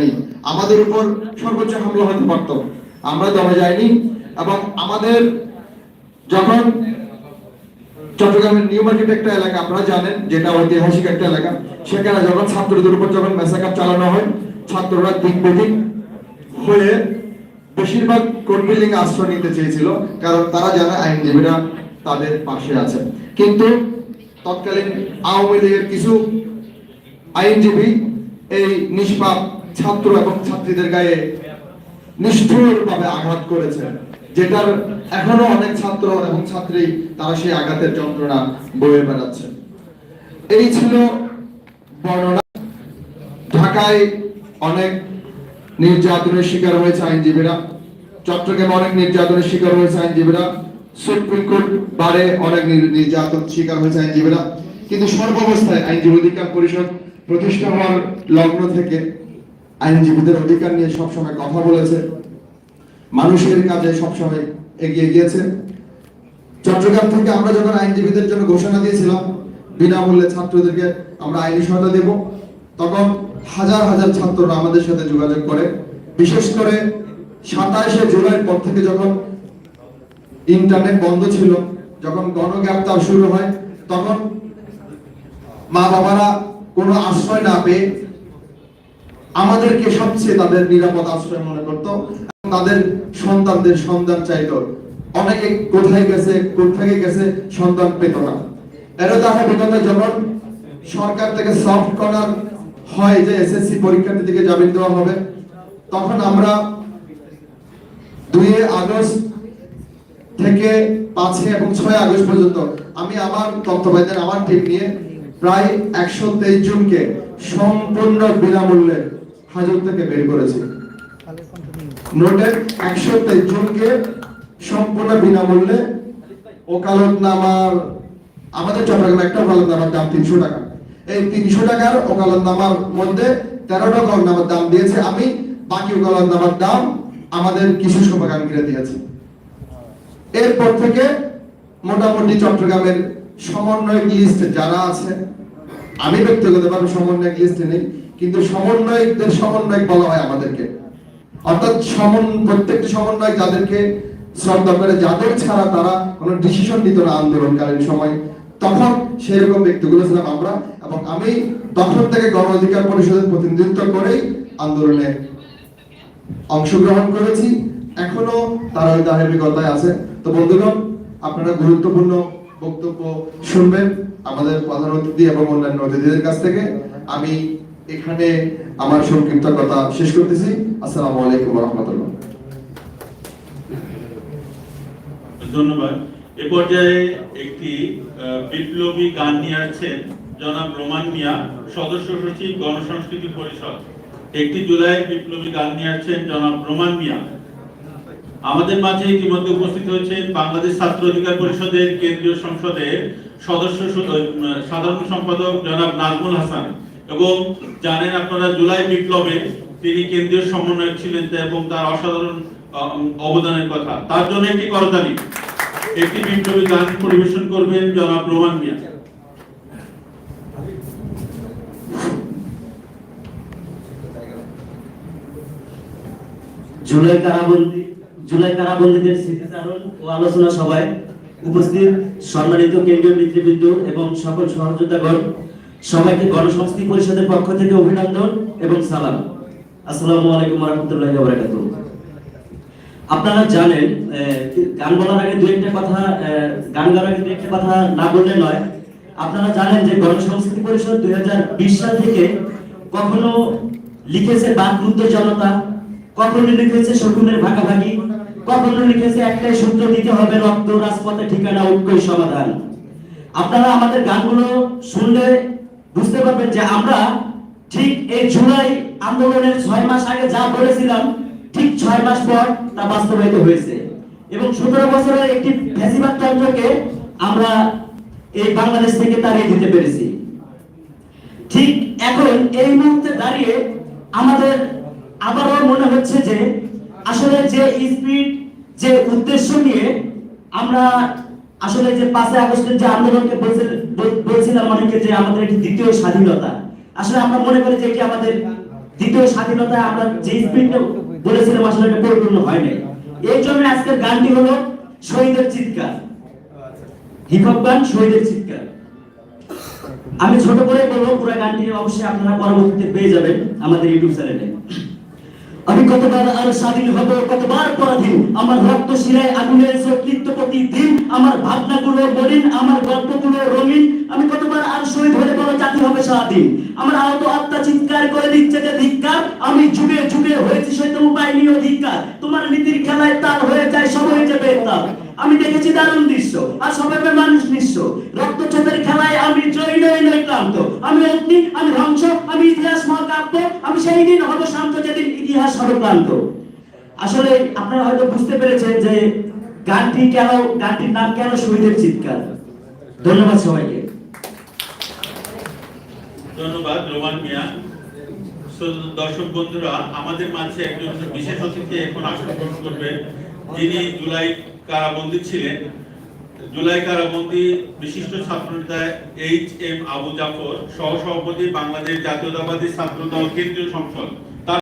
যায়নি। আমাদের উপর সর্বোচ্চ হামলা হতে পারত। আমরা দমে যাইনি এবং আমাদের যখন চট্টগ্রামের নিউ মার্কেট একটা এলাকা, আপনারা জানেন যেটা ঐতিহাসিক একটা এলাকা, সেখানে যখন ছাত্রদের উপর যখন মেসাকার চালানো হয়, ছাত্ররা দিক বেদিক হয়ে বেশিরভাগ কোর্ট আশ্রয় নিতে চেয়েছিল, কারণ তারা জানে আইনজীবীরা তাদের পাশে আছে। কিন্তু তৎকালীন আওয়ামী লীগের কিছু আইনজীবী এই নিষ্পাপ ছাত্র এবং ছাত্রীদের গায়ে নিষ্ঠুরভাবে আঘাত করেছেন, যেটার এখনও অনেক ছাত্র এবং ছাত্রী তারা সেই আঘাতের যন্ত্রণা বয়ে বেড়াচ্ছে এই ছিল বর্ণনা। ঢাকায় অনেক নির্যাতনের শিকার হয়েছে আইনজীবীরা। চট্টগ্রামে অনেক নির্যাতনের শিকার হয়েছে আইনজীবীরা। সুপ্রিম কোর্ট বারে অনেক নির- নির্যাতন শিকার হয়েছে আইনজীবীরা। কিন্তু সর্বাবস্থায় আইনজীবী অধিকার পরিষদ প্রতিষ্ঠা হওয়ার লগ্ন থেকে আইনজীবীদের অধিকার নিয়ে সবসময় কথা বলেছে, মানুষের কাজে সবসময় এগিয়ে গিয়েছে। চট্টগ্রাম থেকে আমরা যখন আইনজীবীদের জন্য ঘোষণা দিয়েছিলাম, বিনামূল্যে ছাত্রদেরকে আমরা আইনি সহায়তা দেব, তখন হাজার হাজার ছাত্ররা আমাদের সাথে যোগাযোগ করে। বিশেষ করে সাতাশে জুলাইয়ের পর থেকে যখন ইন্টারনেট বন্ধ ছিল, যখন গণগ্রেপ্তার শুরু হয়, তখন মা বাবারা কোনো আশ্রয় না পেয়ে আমাদেরকে সবচেয়ে তাদের নিরাপদ আশ্রয় মনে করতো তাদের সন্তানদের সন্তান চাইতো। অনেকে কোথায় গেছে কোথায় গেছে সন্তান পেত না। ধারাবাহিকতা যখন সরকার থেকে সফট হয় যে এসএসসি জামিন দেওয়া হবে, তখন আমরা দুই আগস্ট থেকে পাঁচই এবং ছয় আগস্ট পর্যন্ত আমি আমার তত্ত্বাবধানে, আমার টিম নিয়ে প্রায় একশো তেইশ জনকে সম্পূর্ণ বিনামূল্যে হাজত থেকে বের করেছি। নোটের একশো তেইশ জনকে সম্পূর্ণ বিনামূল্যে ওকালতনামার, আমাদের চট্টগ্রামে একটা ওকালতনামার দাম তিনশো টাকা। এই তিনশো টাকার ওকালতনামার মধ্যে তেরোটা ওকালতনামার দাম দিয়েছে। আমি বাকি ওকালতনামার দাম আমাদের কিছু শুভাকাঙ্ক্ষীরা দিয়েছে। এরপর থেকে মোটামুটি চট্টগ্রামের সমন্বয়ক লিস্ট যারা আছে, আমি ব্যক্তিগতভাবে সমন্বয়ক লিস্টে নেই কিন্তু সমন্বয়কদের সমন্বয়ক বলা হয় আমাদেরকে। অর্থাৎ সমন, প্রত্যেকটি সমন্বয়ক যাদেরকে শ্রদ্ধা করে যাদের ছাড়া তারা কোনো ডিসিশন নিত না আন্দোলনকালীন সময়, তখন সেরকম ব্যক্তিগুলো ছিলাম আমরা এবং আমি তখন থেকে গণ অধিকার পরিষদের প্রতিনিধিত্ব করেই আন্দোলনে অংশগ্রহণ করেছি। এখনও তারা ওই ধারাবাহিকতায় আছে। তো বন্ধুগণ, আপনারা গুরুত্বপূর্ণ বক্তব্য শুনবেন আমাদের প্রধান অতিথি এবং অন্যান্য অতিথিদের কাছ থেকে। আমি এখানে আমার সংক্ষিপ্ত কথা শেষ করতেছি। আসসালামু আলাইকুম রহমতুল্লাহ ধন্যবাদ। এ পর্যায়ে একটি বিপ্লবী গান নিয়ে আসছেন জনাব রোমান মিয়া, সদস্য সচিব গণসংস্কৃতি পরিষদ। একটি জুলাই বিপ্লবী গান নিয়ে আসছেন জনাব রোমান মিয়া। আমাদের মাঝে ইতিমধ্যে উপস্থিত হয়েছেন বাংলাদেশ ছাত্র অধিকার পরিষদের কেন্দ্রীয় সংসদের সদস্য সাধারণ সম্পাদক জনাব নাজমুল হাসান। এবং জানেন আপনারা জুলাই বিপ্লবে তিনি কেন্দ্রীয় সমন্বয়ক ছিলেন এবং তার অসাধারণ অবদানের কথা। তার জন্য একটি করতালি। একটি বিপ্লবী গান পরিবেশন করবেন জনাব রোমান মিয়া। জুলাই কারাবন্দি, জুলাই কারাবন্দীদের স্মৃতিচারণ ও আলোচনা সভায় উপস্থিত সম্মানিত কেন্দ্রীয় নেতৃবৃন্দ এবং সকল সহযোগিতাগণ সবাইকে গণসংস্কৃতি পরিষদের পক্ষ থেকে অভিনন্দন এবং সালাম। আসসালামু আলাইকুম রহমতুল্লাহ বারাকাতুহ আপনারা জানেন গান বলার আগে দু একটা কথা গান গাওয়ার আগে দু একটা কথা না বললে নয়। আপনারা জানেন যে গণসংস্কৃতি পরিষদ দুই হাজার বিশ সাল থেকে কখনো লিখেছে বাকরুদ্ধ জনতা, কখনো লিখেছে শকুনের ভাগাভাগি, কখনো লিখেছে একটাই সূত্র, দিতে হবে রক্ত, রাজপথে ঠিকানা, ঐক্যই সমাধান। আপনারা আমাদের গানগুলো শুনলে বুঝতে পারবেন যে আমরা ঠিক এই জুলাই আন্দোলনের ছয় মাস আগে যা বলেছিলাম, ঠিক ছয় মাস পর তা বাস্তবায়িত হয়েছে। এবং সতেরো বছরের একটি ফ্যাসিবাদ তন্ত্রকে আমরা এই বাংলাদেশ থেকে তাড়িয়ে দিতে পেরেছি। ঠিক এখন এই মুহূর্তে দাঁড়িয়ে আমাদের আবারও মনে হচ্ছে যে আসলে যে স্পিড, যে উদ্দেশ্য নিয়ে আমরা আসলে যে পাঁচই আগস্টের যে আন্দোলনকে বলছিলাম অনেকে যে আমাদের একটি দ্বিতীয় স্বাধীনতা। আসলে আমরা মনে করি যে এটি আমাদের দ্বিতীয় স্বাধীনতা আমরা যে স্পিডটা বলেছিলাম আসলে এটা পরিপূর্ণ হয় নাই। এই জন্য আজকের গানটি হলো শহীদের চিৎকার। হিপ হপ গান, শহীদের চিৎকার। আমি ছোট করে বলব, পুরো গানটি অবশ্যই আপনারা পরবর্তীতে পেয়ে যাবেন আমাদের ইউটিউব চ্যানেলে। আমি কতবার আর স্বাধীন হব কতবার পরাধীন আমার রক্ত শিরায় আগুনের সত্যিত্ব প্রতিদিন। আমার ভাবনাগুলো মলিন, আমার গল্পগুলো রঙিন। আমি কতবার আর শহীদ হলে বড় জাতি হবে স্বাধীন আমার আহত আত্মা চিৎকার করে দিচ্ছে যে, ধিক্কার, আমি যুগে যুগে হয়েছি শৈতম পাইনি অধিকার। তোমার নীতির খেলায় তার হয়ে যায় সব হয়ে যাবে তার আমি দেখেছি দারুণ দৃশ্য, আর সবাই মানুষ নিঃস্ব। রক্ত চোখের খেলায় আমি জয় নই নই ক্লান্ত। আমি অগ্নি, আমি ধ্বংস, আমি ইতিহাস মহাকাব্য, আমি সেই দিন হব শান্ত ইতিহাস হবে আসলে আপনারা হয়তো বুঝতে পেরেছেন যে গানটি কেন, গানটির নাম কেন শহীদের চিৎকার। ধন্যবাদ সবাইকে। ধন্যবাদ, রোমান মিয়া। দর্শক বন্ধুরা, আমাদের মাঝে একজন বিশেষ অতিথি এখন আসন করবেন। যিনি জুলাই কারাবন্দী ছিলেন। জুলাই কারাবন্দী বিশিষ্ট ছাত্রনেতা এইচ এম আবু জাফর সহ সভাপতি বাংলাদেশ জাতীয়তাবাদী ছাত্র দল কেন্দ্রীয় সংসদ।